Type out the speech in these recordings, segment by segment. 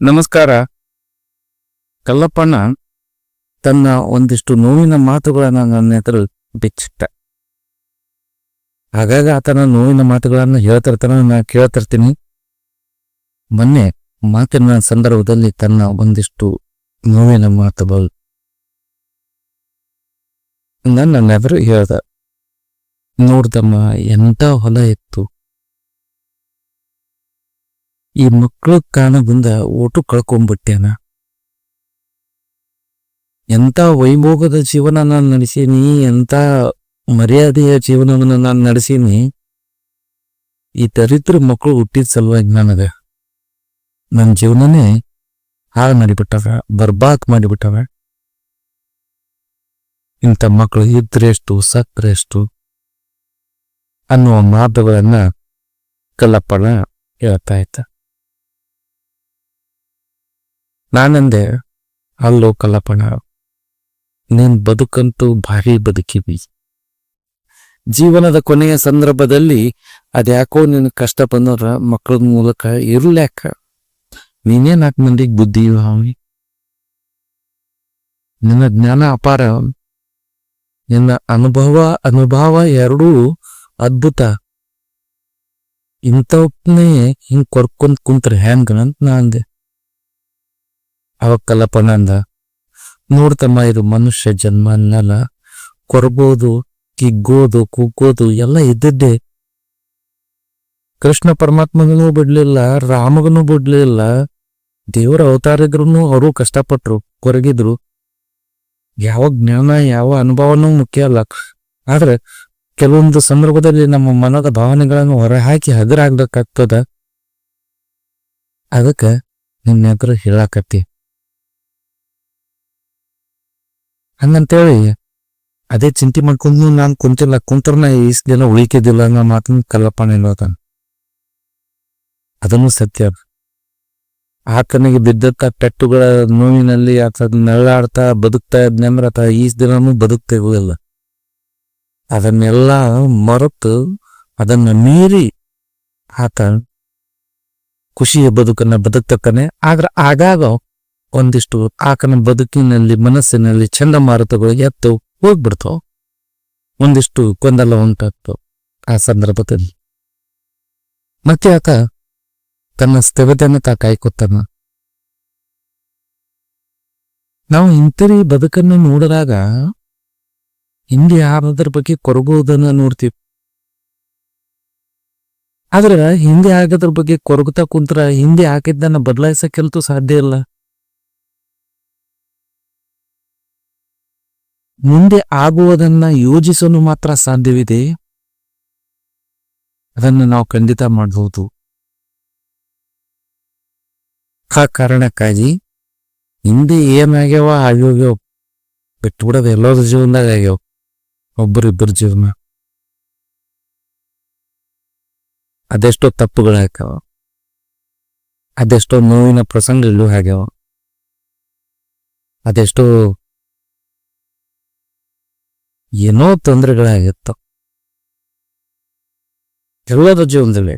ನಮಸ್ಕಾರ. ಕಲ್ಲಪ್ಪಣ್ಣ ತನ್ನ ಒಂದಿಷ್ಟು ನೋವಿನ ಮಾತುಗಳನ್ನ ನನ್ನ ಹೆಸರು ಬಿಚ್ಚಿಟ್ಟ. ಹಾಗಾಗಿ ಆತನ ನೋವಿನ ಮಾತುಗಳನ್ನು ಹೇಳ್ತಿರ್ತಾನ, ನಾ ಕೇಳ್ತಿರ್ತೀನಿ. ಮೊನ್ನೆ ಮಾತಿನ ಸಂದರ್ಭದಲ್ಲಿ ತನ್ನ ಒಂದಿಷ್ಟು ನೋವಿನ ಮಾತುಗಳು ನನ್ನ ನೆವರು ಹೇಳ್ದ. ನೋಡ್ದಮ್ಮ ಎಂತ ಹೊಲ ಇತ್ತು. ಈ ಮಕ್ಕಳು ಬಂದ ಓಟು ಕಳ್ಕೊಂಡ್ಬಿಟ್ಟೇನ ಎಂತ ವೈಭೋಗದ ಜೀವನ ನಾನು ನಡೆಸೀನಿ, ಎಂತ ಮರ್ಯಾದೆಯ ಜೀವನವನ್ನು ನಾನು ನಡೆಸೀನಿ, ಈ ದರಿದ್ರ ಮಕ್ಕಳು ಹುಟ್ಟಿದ ಸಲುವಾಗಿ ನನಗ ನನ್ನ ಜೀವನನೇ ಹಾಳು ಮಾಡಿಬಿಟ್ಟವ, ಬರ್ಬಾಕ್ ಮಾಡಿಬಿಟ್ಟವ. ಇಂಥ ಮಕ್ಕಳು ಇದ್ರೆಷ್ಟು ಎಷ್ಟು ಅನ್ನುವ ಮಾತುಗಳನ್ನ ಕಲ್ಲಪ್ಪನ ಹೇಳ್ತಾ ಇದ್ದ. ನಾನಂದೆ, ಅಲ್ಲೋ ಕಲ್ಲಪ್ಪಣ ನೀನ್ ಬದುಕಂತೂ ಭಾರಿ ಬದುಕಿವಿ ಜೀವನದ ಕೊನೆಯ ಸಂದರ್ಭದಲ್ಲಿ ಅದ್ಯಾಕೋ ನಿನ್ ಕಷ್ಟ ಬಂದವ್ರ ಮಕ್ಕಳ ಮೂಲಕ ಇರ್ಲ್ಯಾಕ ನೀನೇ ನಾಲ್ಕು ಮಂದಿಗೆ ಬುದ್ಧಿ ಹಾವಿ? ನಿನ್ನ ಜ್ಞಾನ ಅಪಾರ, ನಿನ್ನ ಅನುಭವ ಅನುಭವ ಎರಡೂ ಅದ್ಭುತ. ಇಂಥವನ್ನೇ ಹಿಂಗ್ ಕೊರ್ಕೊಂಡ್ ಕುಂತ್ರೆ ಹೆಂಗ ಅಂತ ನಾ ಅಂದೆ ಅಂದ ನೋಡ್ತಮ್ಮ ಇದು ಮನುಷ್ಯ ಜನ್ಮ ಅನ್ನಲ್ಲ ಕೊರಗೋದು ಕಿಗ್ಗೋದು, ಕುಗ್ಗೋದು, ಎಲ್ಲ ಇದ್ದಿದ್ದೆ. ಕೃಷ್ಣ ಪರಮಾತ್ಮಗನು ಬಿಡ್ಲಿಲ್ಲ ರಾಮಗನೂ ಬಿಡ್ಲಿಲ್ಲ. ದೇವರ ಅವತಾರಿದ್ರು ಅವರು ಕಷ್ಟಪಟ್ರು, ಕೊರಗಿದ್ರು. ಯಾವ ಜ್ಞಾನ, ಯಾವ ಅನುಭವನೂ ಮುಖ್ಯ ಅಲ್ಲ. ಆದ್ರೆ ಕೆಲವೊಂದು ಸಂದರ್ಭದಲ್ಲಿ ನಮ್ಮ ಮನದ ಭಾವನೆಗಳನ್ನು ಹೊರಹಾಕಿ ಹಗರಾಗ್ಬೇಕಾಗ್ತದ. ಅದಕ್ಕೆ ನಿನ್ನ ಹತ್ರ ಹೇಳಾಕತ್ತಿ. ಹಂಗಂತೇಳಿ, ಅದೇ ಚಿಂತೆ ಮಾಡ್ಕೊಂಡು ನಾನು ಕುಂತಿಲ್ಲ, ಕುಂತ್ರನ ದಿನ ಉಳಿಕೆದಿಲ್ಲ ಅನ್ನೋ ಮಾತನ್ನ ಕಲ್ಲಪ್ಪ ಹೇಳ್ತಾನೆ ಅದನ್ನು ಸತ್ಯ ಆತನಿಗೆ ಬಿದ್ದಂತ ಪೆಟ್ಟುಗಳ ನೋವಿನಲ್ಲಿ ಆತ ನರಳಾಡ್ತಾ, ಬದುಕ್ತಾ ಇದ್ನಂದ್ರೆ ಆತ ಈಸ್ ದಿನನೂ ಬದುಕ್ತಿರ್ಲಿಲ್ಲ ಅದನ್ನೆಲ್ಲ ಮರೆತು ಅದನ್ನ ಮೀರಿ ಆತ ಖುಷಿಯ ಬದುಕನ್ನ ಬದುಕ್ತಕ್ಕನೆ, ಆದ್ರೆ ಆಗಾಗ ಒಂದಿಷ್ಟು ಆಕನ ಬದುಕಿನಲ್ಲಿ ಮನಸ್ಸಿನಲ್ಲಿ ಚಂಡಮಾರುತಗಳು ಎತ್ತು ಹೋಗ್ಬಿಡ್ತು. ಒಂದಿಷ್ಟು ಗೊಂದಲ ಉಂಟಾಗ್ತು ಆ ಸಂದರ್ಭದಲ್ಲಿ. ಮತ್ತೆ ಆತ ತನ್ನ ಸ್ಥಿರತೆಯನ್ನು ತಾ ಕಾಯ್ಕೊತಾನ. ನಾವು ಇಂಥರಿ ಬದುಕನ್ನು ನೋಡಿದಾಗ ಹಿಂದೆ ಯಾರದ್ರ ಬಗ್ಗೆ ಕೊರಗುವುದನ್ನ ನೋಡ್ತೀವಿ. ಆದ್ರೆ ಹಿಂದೆ ಆಗದ್ರ ಬಗ್ಗೆ ಕೊರಗುತ್ತಾ ಕುಂತ್ರ ಹಿಂದೆ ಹಾಕಿದ್ದನ್ನ ಬದಲಾಯಿಸಕ್ಕೆಲ್ತೂ ಸಾಧ್ಯ ಇಲ್ಲ. ಮುಂದೆ ಆಗುವುದನ್ನ ಯೋಜಿಸಲು ಮಾತ್ರ ಸಾಧ್ಯವಿದೆ. ಅದನ್ನು ನಾವು ಖಂಡಿತ ಮಾಡಬಹುದು. ಆ ಕಾರಣಕ್ಕಾಗಿ ಹಿಂದೆ ಏನಾಗ್ಯಾವ ಬಿಟ್ಟು ಬಿಟ್ಬಿಡೋದು ಎಲ್ಲರ ಜೀವನದಾಗ ಆಗ್ಯಾವ. ಒಬ್ಬರಿಬ್ಬರ ಜೀವನ. ಅದೆಷ್ಟೋ ತಪ್ಪುಗಳಾಗ್ಯಾವ ಅದೆಷ್ಟೋ ನೋವಿನ ಪ್ರಸಂಗಗಳು ಆಗ್ಯಾವ. ಅದೆಷ್ಟೋ ಏನೋ ತೊಂದರೆಗಳಾಗಿತ್ತು. ಎಲ್ಲದ ಜೀವನದಲ್ಲಿ.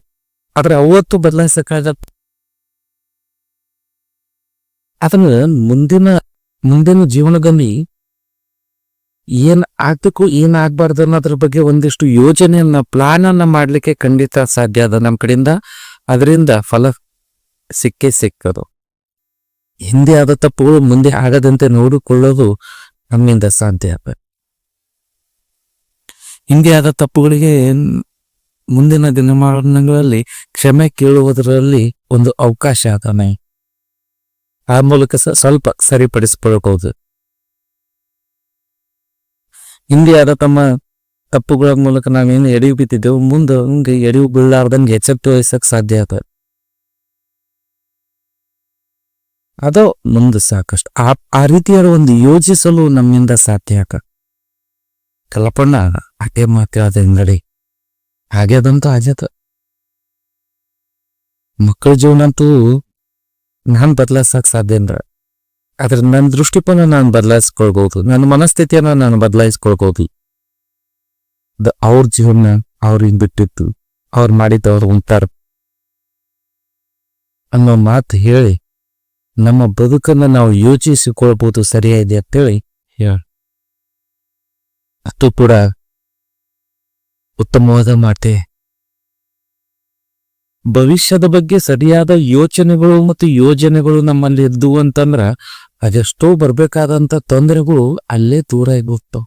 ಆದ್ರೆ ಅವತ್ತು ಬದಲಾಯಿಸಕ್ಕಾಗ ಅದನ್ನ ಮುಂದಿನ ಮುಂದಿನ ಜೀವನದಲ್ಲಿ ಏನ್ ಆಗ್ಬೇಕು ಏನ್ ಆಗ್ಬಾರ್ದು ಅನ್ನೋದ್ರ ಬಗ್ಗೆ ಒಂದಿಷ್ಟು ಯೋಜನೆಯನ್ನ ಪ್ಲಾನ್ ಅನ್ನ ಮಾಡ್ಲಿಕ್ಕೆ ಖಂಡಿತ ಸಾಧ್ಯ ಅದ ನಮ್ಮ ಕಡೆಯಿಂದ. ಅದರಿಂದ ಫಲ ಸಿಕ್ಕೇ ಸಿಕ್ಕದು. ಹಿಂದೆ ಆದ ತಪ್ಪುಗಳು ಮುಂದೆ ಆಗದಂತೆ ನೋಡಿಕೊಳ್ಳೋದು ನಮ್ಮಿಂದ ಸಾಧ್ಯ ಹಿಂದೆ ಆದ ತಪ್ಪುಗಳಿಗೆ ಮುಂದಿನ ದಿನಮಾನಗಳಲ್ಲಿ ಕ್ಷಮೆ ಕೇಳುವುದರಲ್ಲಿ ಒಂದು ಅವಕಾಶ ಆದಾನೆ. ಆ ಮೂಲಕ ಸ್ವಲ್ಪ ಸರಿಪಡಿಸಿಕೊಳ್ಳಬಹುದು. ಹಿಂದೆ ಆದ ತಮ್ಮ ತಪ್ಪುಗಳ ಮೂಲಕ ನಾವೇನು ಎಡಿವು ಬಿದ್ದಿದ್ದೆವು, ಮುಂದೆ ಹಂಗೆ ಎಡಿವು ಬೀಳಾರ್ದಂಗೆ ಎಚ್ಚರಿಕೆ ವಹಿಸಕ್ ಸಾಧ್ಯ ಅದ ಅದೋ ಮುಂದೆ ಸಾಕಷ್ಟು. ಆ ಆ ರೀತಿಯಾದ ಒಂದು ಯೋಚಿಸಲು ನಮ್ಮಿಂದ ಸಾಧ್ಯ ಆಗ. ಕಲ್ಪಣ್ಣ ಅದೇ ಮಾತಾದ ಅಂಗಡಿ ಹಾಗೆ ಅದಂತೂ ಆಜಾತ ಮಕ್ಕಳ ಜೀವನ ಅಂತೂ ನಾನು ಬದಲಾಯಿಸಕ್ ಸಾಧ್ಯ ಅಂದ್ರ ಆದ್ರೆ ನನ್ನ ದೃಷ್ಟಿಕೋನ ನಾನು ಬದಲಾಯಿಸ್ಕೊಳ್ಬಹುದು. ನನ್ನ ಮನಸ್ಥಿತಿಯನ್ನ ನಾನು ಬದಲಾಯಿಸ್ಕೊಳ್ಬಹುದು. ಅವ್ರ ಜೀವನ ಅವ್ರಿಗೆ ಬಿಟ್ಟಿತ್ತು. ಅವ್ರು ಅವ್ರು ಉಂಟಾರ. ಅನ್ನೋ ಮಾತು ಹೇಳಿ, ನಮ್ಮ ಬದುಕನ್ನ ನಾವು ಯೋಚಿಸಿಕೊಳ್ಬಹುದು ಸರಿಯಾಗಿದೆ ಅಂತೇಳಿ ಹೇಳ. ಅದು ಕೂಡ ಉತ್ತಮವಾದ ಮಾತೆ ಭವಿಷ್ಯದ ಬಗ್ಗೆ ಸರಿಯಾದ ಯೋಚನೆಗಳು ಮತ್ತು ಯೋಜನೆಗಳು ನಮ್ಮಲ್ಲಿ ಇದ್ದು ಅಂತಂದ್ರ ಅದೆಷ್ಟೋ ಬರ್ಬೇಕಾದಂತ ತೊಂದರೆಗಳು ಅಲ್ಲೇ ದೂರ ಹೋಗ್ತಾವ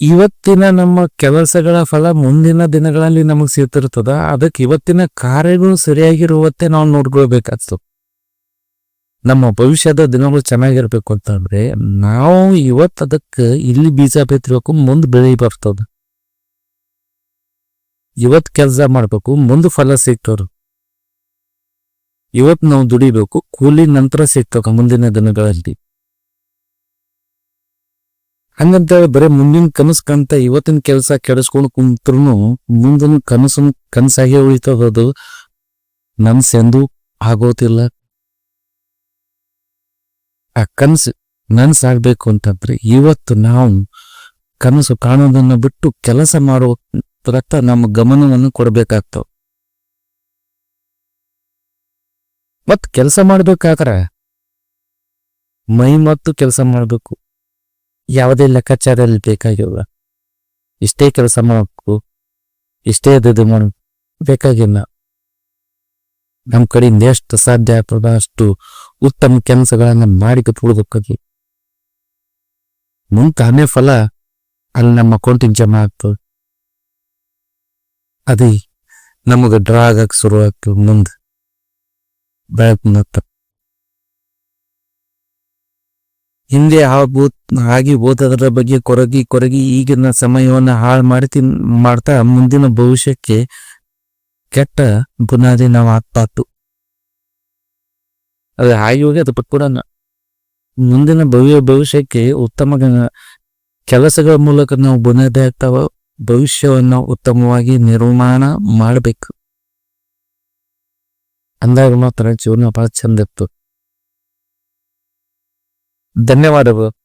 ಇವತ್ತಿನ ನಮ್ಮ ಕೆಲಸಗಳ ಫಲ ಮುಂದಿನ ದಿನಗಳಲ್ಲಿ ನಮಗ್ ಸಿಗ್ತಿರ್ತದ, ಅದಕ್ಕೆ ಇವತ್ತಿನ ಕಾರ್ಯಗಳು ಸರಿಯಾಗಿರುವತ್ತೆ ನಾವು ನೋಡ್ಕೊಳ್ಬೇಕಾಗ್ತದೆ. ನಮ್ಮ ಭವಿಷ್ಯದ ದಿನಗಳು ಚೆನ್ನಾಗಿರ್ಬೇಕು ಅಂತಂದ್ರೆ ನಾವು ಇವತ್ತು ಅದಕ್ಕೆ ಇಲ್ಲಿ ಬೀಜ ಬಿತ್ತಬೇಕು ಮುಂದೆ ಬೆಳೆ ಬರ್ತದ. ಇವತ್ ಕೆಲಸ ಮಾಡ್ಬೇಕು, ಮುಂದೆ ಫಲ ಸಿಗ್ತವ್ರು ಇವತ್ತು ನಾವು ದುಡಿಬೇಕು, ಕೂಲಿ ನಂತರ ಸಿಗ್ತವೆ ಮುಂದಿನ ದಿನಗಳಲ್ಲಿ. ಹಂಗಂತೇಳಿ ಬರೀ ಮುಂದಿನ ಕನಸು ಕಂತ ಇವತ್ತಿನ ಕೆಲಸ ಕೆಡಿಸ್ಕೊಂಡು ಕುಂತ್ರು ಮುಂದಿನ ಕನಸು ಕನಸಾಗೆ ಉಳಿತದ ಅದು. ನನ್ಸೆಂದು ಆಗೋತಿಲ್ಲ ಆ ಕನಸು ನನ್ಸಾಗ್ಬೇಕು ಅಂತಂದ್ರೆ ಇವತ್ತು ನಾವು ಕನಸು ಕಾಣೋದನ್ನ ಬಿಟ್ಟು ಕೆಲಸ ಮಾಡುವತ್ತ ನಮ್ಮ ಗಮನವನ್ನು ಕೊಡಬೇಕಾಗ್ತವೆ ಮತ್ ಕೆಲಸ ಮಾಡ್ಬೇಕಾದ್ರೆ ಮೈ ಮತ್ತು ಕೆಲಸ ಮಾಡಬೇಕು. ಯಾವುದೇ ಲೆಕ್ಕಾಚಾರಲ್ಲಿ ಬೇಕಾಗಿಲ್ಲ. ಇಷ್ಟೇ ಕೆಲಸ ಮಾಡಬೇಕು. ಇಷ್ಟೇ ಅದು ಮಾಡ ಬೇಕಾಗಿಲ್ಲ. ನಮ್ಮ ಕಡೆಯಿಂದ ಎಷ್ಟು ಸಾಧ್ಯ ಆಗ್ತದ, ಅಷ್ಟು ಉತ್ತಮ ಕೆಲಸಗಳನ್ನ ಮಾಡಿ ಕಟ್ಕೊಳ್ಬೇಕಾಗಿ. ಮುಂತಾನೇ ತಾನೇ ಫಲ ಅಲ್ಲಿ ನಮ್ಮ ಅಕೌಂಟಿಗೆ ಜಮಾ ಆಗ್ತದೆ. ಅದೇ ನಮಗೆ ಡ್ರಾ ಆಗಕ್ಕೆ ಶುರು ಆಗ್ತದೆ ಮುಂದೆ. ಬೆಳಕು ಹಿಂದೆ ಹಾಗೂ ಆಗಿ ಓದೋದ್ರ ಬಗ್ಗೆ ಕೊರಗಿ ಕೊರಗಿ ಈಗಿನ ಸಮಯವನ್ನ ಹಾಳು ಮಾಡಿ ತಿನ್ ಮಾಡ್ತಾ ಮುಂದಿನ ಭವಿಷ್ಯಕ್ಕೆ ಕೆಟ್ಟ ಬುನಾದಿ ನಾವು ಆಗ್ತಾತು ಅದು ಹಾಗೆ ಹೋಗಿ ಅದು ಕೂಡ ಮುಂದಿನ ಭವ್ಯ ಭವಿಷ್ಯಕ್ಕೆ ಉತ್ತಮ ಕೆಲಸಗಳ ಮೂಲಕ ನಾವು ಬುನಾದಿ ಆಗ್ತಾವ, ಭವಿಷ್ಯವನ್ನ ಉತ್ತಮವಾಗಿ ನಿರ್ಮಾಣ ಮಾಡಬೇಕು. ಅಂದಾಗ ಮಾತ್ರ ಜೀವನ ಭಾಳ ಚಂದ ಇತ್ತು. ಧನ್ಯವಾದಗಳು.